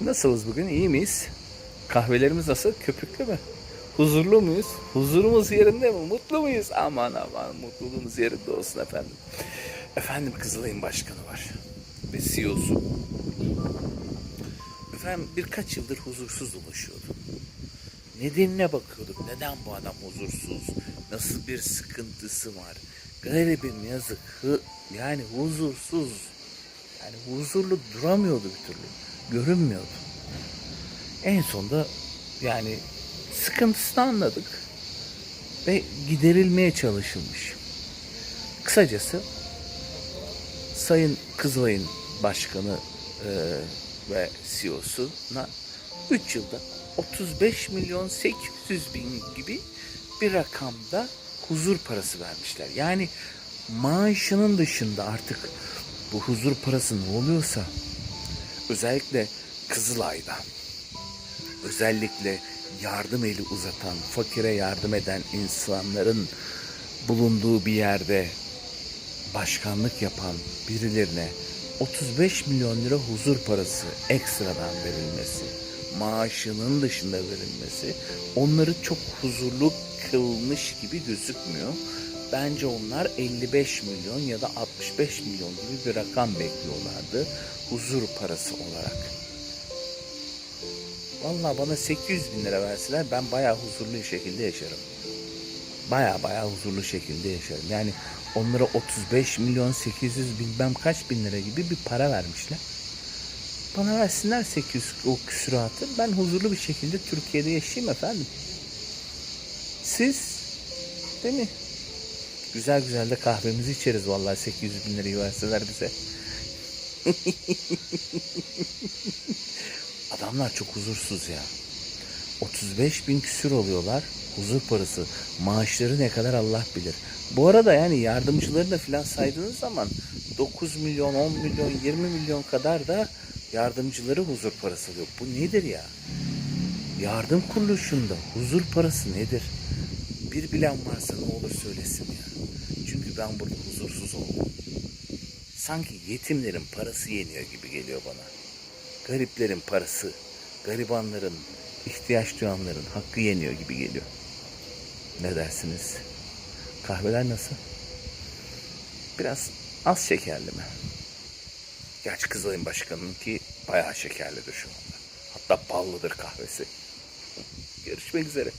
Nasılız bugün? İyi miyiz? Kahvelerimiz nasıl? Köpüklü mü? Huzurlu muyuz? Huzurumuz yerinde mi? Mutlu muyuz? Aman aman mutluluğumuz yerinde olsun efendim. Efendim Kızılay'ın başkanı var. Ve CEO'su. Efendim birkaç yıldır huzursuz dolaşıyordu. Nedenine bakıyorduk. Neden bu adam huzursuz? Nasıl bir sıkıntısı var? Garibim yazık. Yani huzursuz. Yani huzurlu duramıyordu bir türlü. Görünmüyordu. En sonunda yani sıkıntısını anladık. Ve giderilmeye çalışılmış. Kısacası Sayın Kızılay'ın başkanı e, ve CEO'suna 3 yılda 35 milyon 800 bin gibi bir rakamda huzur parası vermişler. Yani maaşının dışında artık bu huzur parası ne oluyorsa özellikle Kızılay'da özellikle yardım eli uzatan, fakire yardım eden insanların bulunduğu bir yerde başkanlık yapan birilerine 35 milyon lira huzur parası ekstradan verilmesi, maaşının dışında verilmesi onları çok huzurlu kılmış gibi gözükmüyor. Bence onlar 55 milyon ya da 65 milyon gibi bir rakam bekliyorlardı huzur parası olarak. Vallahi bana 800 bin lira verseler ben bayağı huzurlu bir şekilde yaşarım. Bayağı bayağı huzurlu şekilde yaşarım. Yani onlara 35 milyon 800 bilmem kaç bin lira gibi bir para vermişler. Bana versinler 800 o küsuratı. Ben huzurlu bir şekilde Türkiye'de yaşayayım efendim. Siz değil mi? Güzel güzel de kahvemizi içeriz vallahi 800 bin lirayı verseler bize. Adamlar çok huzursuz ya. 35 bin küsür oluyorlar. Huzur parası. Maaşları ne kadar Allah bilir. Bu arada yani yardımcıları da filan saydığınız zaman 9 milyon, 10 milyon, 20 milyon kadar da yardımcıları huzur parası alıyor. Bu nedir ya? Yardım kuruluşunda huzur parası nedir? Bir bilen varsa ne olur söylesin ya. Çünkü ben burada huzursuz oldum. Sanki yetimlerin parası yeniyor gibi geliyor bana. Gariplerin parası, garibanların, ihtiyaç duyanların hakkı yeniyor gibi geliyor. Ne dersiniz? Kahveler nasıl? Biraz az şekerli mi? Gerçi Kızılay'ın başkanının ki bayağı şekerlidir şu anda. Hatta ballıdır kahvesi. Görüşmek üzere.